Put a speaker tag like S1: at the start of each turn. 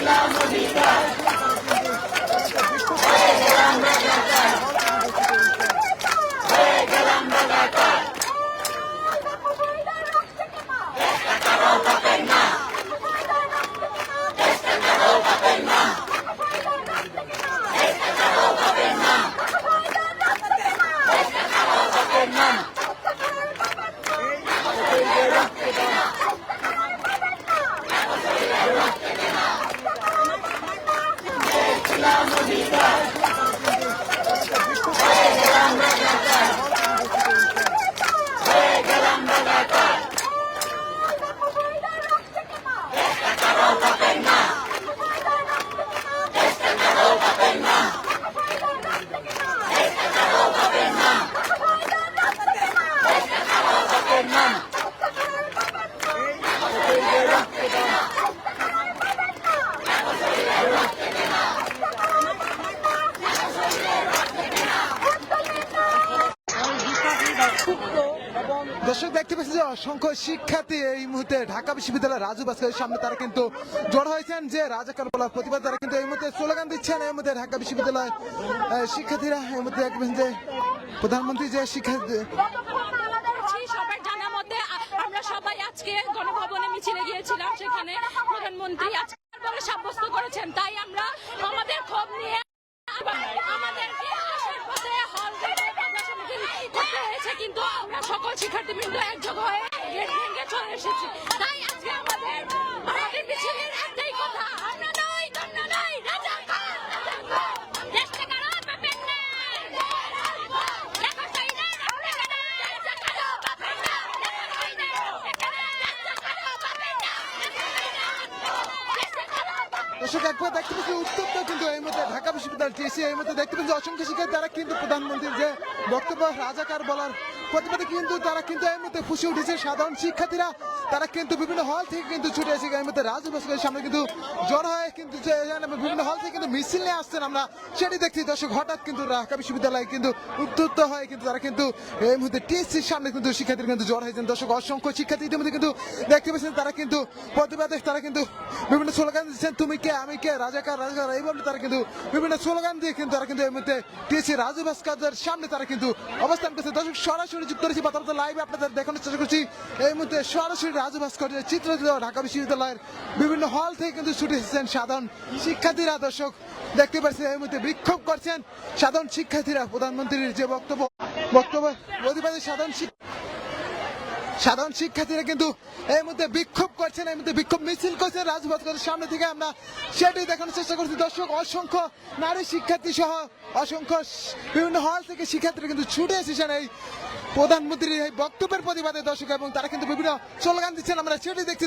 S1: ইসলাম অধিকার। দর্শক দেখতে পাচ্ছি যে অসংখ্য শিক্ষার্থী এই মুহূর্তে ঢাকা বিশ্ববিদ্যালয়ের রাজু ভাস্করের সামনে তারা কিন্তু জড়ো হয়েছেন। যে রাজাকার বলার প্রতিবাদ তারা কিন্তু এই মুহূর্তে স্লোগান দিচ্ছেন। এই মুহূর্তে ঢাকা বিশ্ববিদ্যালয়ের শিক্ষার্থীরা এই মুহূর্তে দেখবেন যে প্রধানমন্ত্রী যে শিক্ষার্থী
S2: আমরা সবাই আজকে গণভবনে মিছিলে গিয়েছিলাম সেখানে প্রধানমন্ত্রী আজকে বলে সাব্যস্ত করেছেন। তাই আমরা আমাদের ক্ষোভ নিয়ে আমাদেরকে আসার পথে হয়েছে কিন্তু আমরা সকল শিক্ষার্থীবৃন্দ একযোগ হয়ে গেট ভেঙে চলে এসেছি। তাই আজকে আমাদের আমাদের মিছিলের একটাই কথা
S1: দেখতে পাচ্ছি উত্তরটা কিন্তু এই মুহূর্তে ঢাকা বিশ্ববিদ্যালয় টিএসসি এই মুহূর্তে দেখতে পাচ্ছি অসংখ্য শিক্ষার্থী তারা কিন্তু প্রধানমন্ত্রীর যে বক্তব্য রাজাকার বলার প্রতিবাদে কিন্তু তারা কিন্তু এই মুহূর্তে খুশি উঠেছে। সাধারণ শিক্ষার্থীরা, তারা কিন্তু বিভিন্ন হল থেকে কিন্তু ছুটে এসে এই মুহূর্তে রাজু ভাস্করের সামনে কিন্তু জড় হয়ে কিন্তু বিভিন্ন হল থেকে কিন্তু মিছিল নিয়ে আসছেন আমরা। সেটি দেখছি দর্শক, হঠাৎ কিন্তু ঢাকা বিশ্ববিদ্যালয়ে কিন্তু উত্তপ্ত হয়ে কিন্তু তারা কিন্তু এই মুহূর্তে টিএসসির সামনে কিন্তু শিক্ষার্থী কিন্তু জড় হয়েছেন। দর্শক, অসংখ্য শিক্ষার্থী ইতিমধ্যে কিন্তু দেখতে পাচ্ছেন, তারা কিন্তু প্রতিবাদে তারা কিন্তু বিভিন্ন স্লোগান দিচ্ছেন, তুমি কে? আমি কে? রাজাকার রাজাকার? এইভাবে তারা কিন্তু বিভিন্ন স্লোগান দিয়ে কিন্তু তারা কিন্তু এই মুহূর্তে টিএসসি রাজু ভাস্করের সামনে তারা কিন্তু অবস্থান করছে। দর্শক, সরাসরি যুক্ত রয়েছি বাতাবত লাইভে আপনাদের দেখানোর চেষ্টা করছি। এই মুহূর্তে সরাসরি রাজু ভাস্করের চিত্র ঢাকা বিশ্ববিদ্যালয়ের বিভিন্ন হল থেকে কিন্তু ছুটে এসেছেন সাধারণ শিক্ষার্থীরা। দর্শক, দেখতে পাচ্ছেন এই মুহূর্তে বিক্ষোভ করছেন সাধারণ শিক্ষার্থীরা। প্রধানমন্ত্রীর যে বক্তব্য বক্তব্য প্রতিবাদী সাধারণ শিক্ষা সাধারণ শিক্ষার্থীরা কিন্তু এই মধ্যে বিক্ষোভ করছেন, এই মধ্যে বিক্ষোভ মিছিল করছেন রাজভাস্করের সামনে থেকে আমরা সেটাই দেখানোর চেষ্টা করছি। দর্শক, অসংখ্য নারী শিক্ষার্থী সহ অসংখ্য বিভিন্ন হল থেকে শিক্ষার্থীরা কিন্তু ছুটে এসেছেন এই প্রধানমন্ত্রীর এই বক্তব্যের প্রতিবাদে। দর্শক, এবং তারা কিন্তু বিভিন্ন স্লোগান দিচ্ছেন, আমরা সেটাই দেখছি।